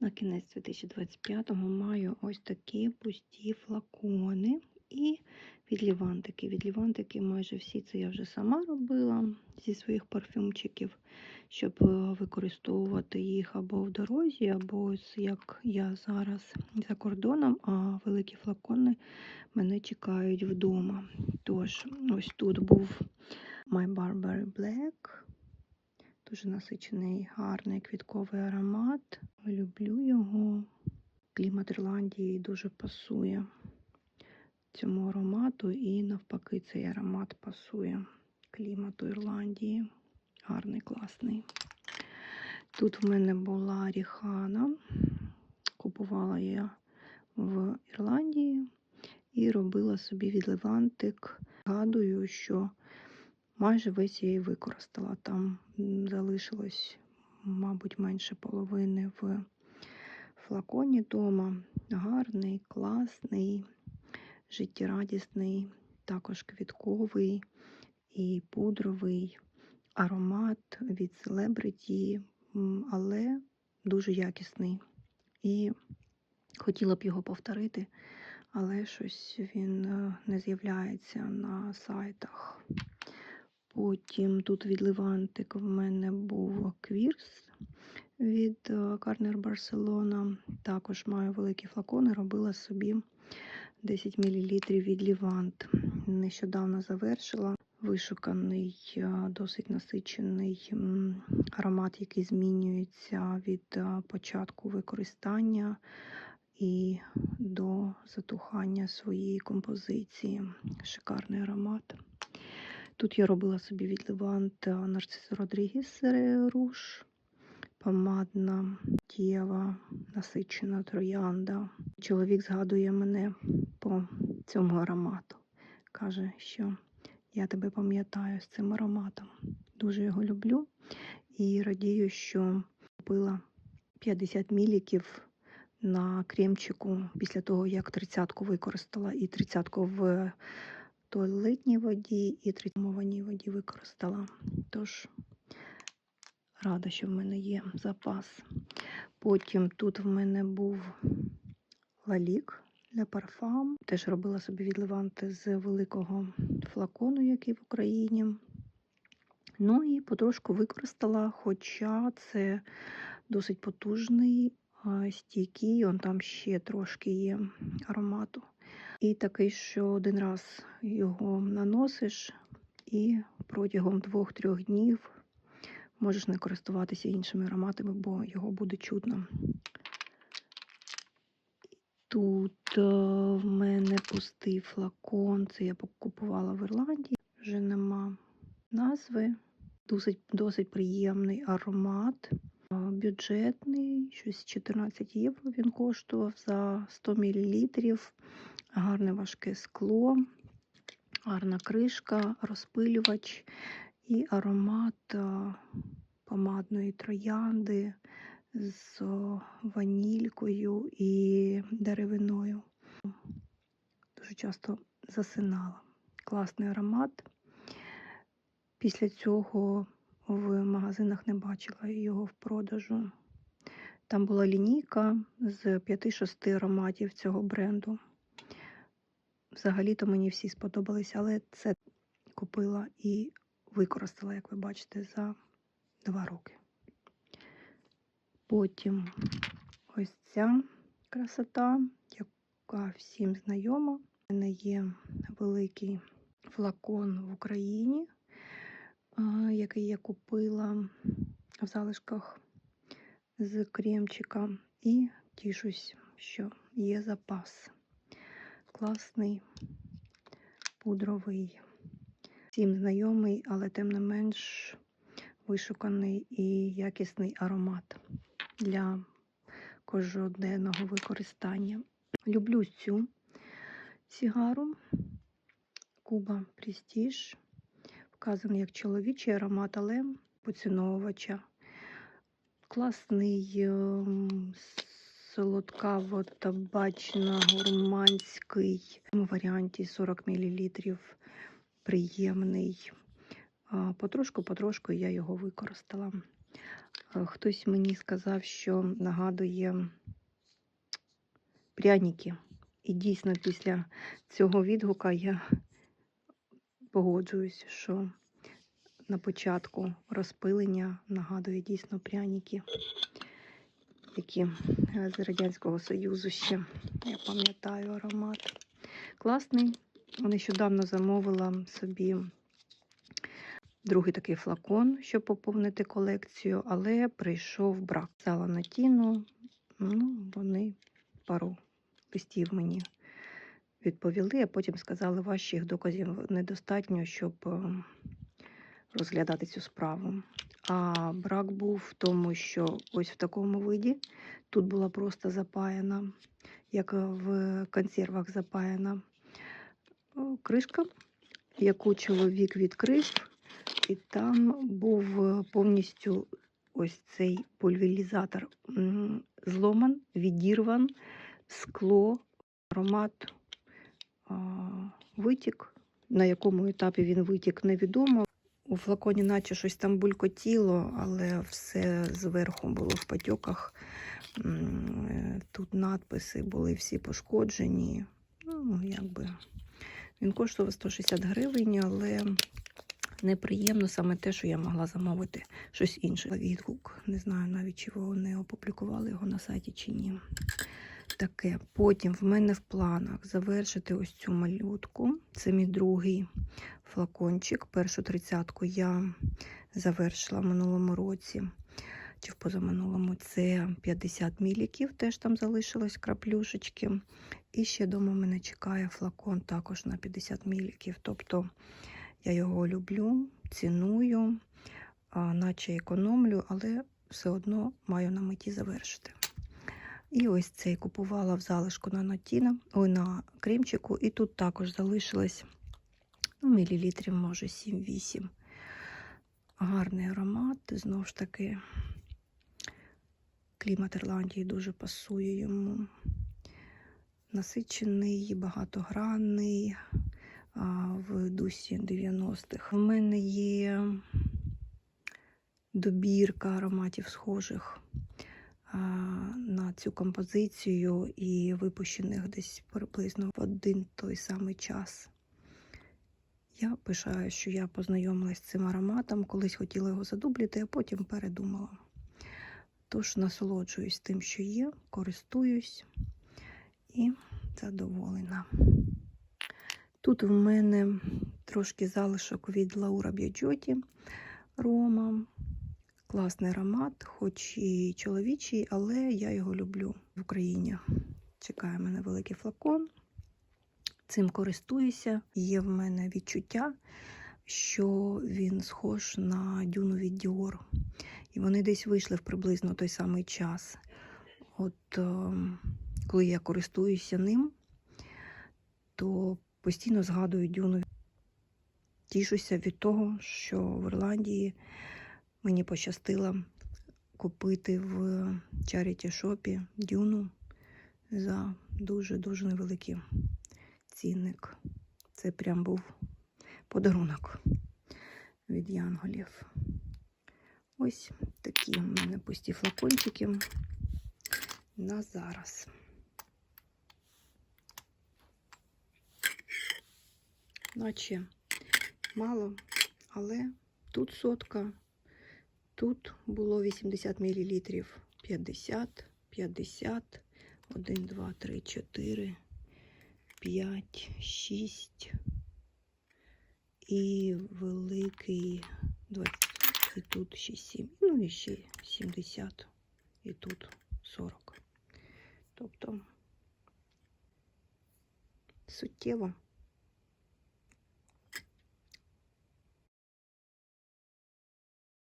На кінець 2025-го маю ось такі пусті флакони і відлівантики. Відлівантики майже всі це я вже сама робила зі своїх парфюмчиків, щоб е, використовувати їх або в дорозі, або ось як я зараз за кордоном, а великі флакони мене чекають вдома. Тож, ось тут був My Burberry Black. Дуже насичений, гарний квітковий аромат. Люблю його. Клімат Ірландії дуже пасує цьому аромату, і навпаки, цей аромат пасує клімату Ірландії. Гарний, класний. Тут в мене була ріхана. Купувала я в Ірландії і робила собі відливантик. Згадую, що майже весь я її використала. Там залишилось, мабуть, менше половини в флаконі вдома. Гарний, класний, життєрадісний, також квітковий і пудровий аромат від Celebrity, але дуже якісний. І хотіла б його повторити, але щось він е, не з'являється на сайтах. Потім тут від Левантик в мене був квірс від е, Карнер Барселона. Також маю великі флакони, робила собі 10 мл від Лівант. Нещодавно завершила. Вишуканий, е, досить насичений аромат, який змінюється від е, початку використання і до затухання своєї композиції. Шикарний аромат. Тут я робила собі від Левант Нарцис Родрігіс руш, помадна дєва, насичена троянда. Чоловік згадує мене по цьому аромату. Каже, що я тебе пам'ятаю з цим ароматом. Дуже його люблю і радію, що купила 50 міліків на кремчику після того, як тридцятку використала, і тридцятку в туалетній воді, і тритмованій воді використала. Тож рада, що в мене є запас. Потім тут в мене був лалік для парфам. Теж робила собі відливанти з великого флакону, який в Україні. Ну і потрошку використала, хоча це досить потужний, стійкий, он там ще трошки є аромату. І такий, що один раз його наносиш, і протягом двох-трьох днів можеш не користуватися іншими ароматами, бо його буде чутно. Тут е, в мене пустий флакон, це я купувала в Ірландії, вже нема назви. Досить, досить приємний аромат, е, бюджетний, щось 14 євро він коштував за 100 мл. Гарне важке скло, гарна кришка, розпилювач і аромат е, помадної троянди з ванількою і деревиною. Дуже часто засинала. Класний аромат. Після цього в магазинах не бачила його в продажу. Там була лінійка з 5-6 ароматів цього бренду. Взагалі-то мені всі сподобались, але це купила і використала, як ви бачите, за 2 роки. Потім ось ця красота, яка всім знайома. У мене є великий флакон в Україні, який я купила в залишках з кремчика. І тішусь, що є запас. Класний, пудровий, всім знайомий, але тим не менш вишуканий і якісний аромат для кожноденного використання. Люблю цю сігару Куба Престіж. Вказаний як чоловічий аромат, але поціновувача. Класний, ем, солодкаво табачно гурманський в варіанті 40 мл. Приємний. Потрошку-потрошку я його використала. Е, Хтось мені сказав, що нагадує пряники. І дійсно після цього відгука я погоджуюсь, що на початку розпилення нагадує дійсно пряники, які е, з Радянського Союзу ще, я пам'ятаю, аромат. Класний. Нещодавно замовила собі другий такий флакон, щоб поповнити колекцію, але прийшов брак. Взяла на тіну, ну, вони пару листів мені відповіли, а потім сказали, ваших доказів недостатньо, щоб е, розглядати цю справу. А брак був в тому, що ось в такому виді тут була просто запаяна, як в консервах запаяна кришка, яку чоловік відкрив, і там був е, повністю ось цей пульверізатор зломан, відірван, скло, аромат витік. На якому етапі він витік, невідомо. У флаконі наче щось там булькотіло, але все зверху було в патьоках. Е, Тут надписи були всі пошкоджені. Ну, якби. Він коштував 160 гривень, але неприємно саме те, що я могла замовити щось інше. Відгук. Не знаю навіть, чи вони опублікували його на сайті чи ні. Таке. Потім в мене в планах завершити ось цю малютку. Це мій другий флакончик. Першу тридцятку я завершила в минулому році. Чи в позаминулому це 50 міліків, теж там залишилось краплюшечки. І ще дома мене чекає флакон також на 50 міліків. Тобто я його люблю, ціную, наче економлю, але все одно маю на меті завершити. І ось цей купувала в залишку на Натіна, ой, на кремчику, і тут також залишилось ну, мілілітрів, може, 7-8. Гарний аромат, знову ж таки, клімат Ірландії дуже пасує йому. Насичений, багатогранний в дусі 90-х. У мене є добірка ароматів схожих на цю композицію і випущених десь приблизно в один той самий час. Я пишаю, що я познайомилась з цим ароматом, колись хотіла його задубліти, а потім передумала. Тож насолоджуюсь тим, що є, користуюсь і задоволена. Тут в мене трошки залишок від Лаура Б'яджоті Рома. Класний аромат, хоч і чоловічий, але я його люблю в Україні. Чекає мене великий флакон. Цим користуюся. Є в мене відчуття, що він схож на дюну від Dior. І вони десь вийшли в приблизно той самий час. От е, коли я користуюся ним, то постійно згадую дюну. Тішуся від того, що в Ірландії мені пощастило купити в Charity шопі дюну за дуже-дуже невеликий цінник. Це прям був подарунок від янголів. Ось такі у мене пусті флакончики на зараз. Наче мало, але тут сотка, тут було 80 мл. 50, 50, 1, 2, 3, 4, 5, 6 і великий 20, і тут ще 7, ну і ще 70, і тут 40. Тобто суттєво.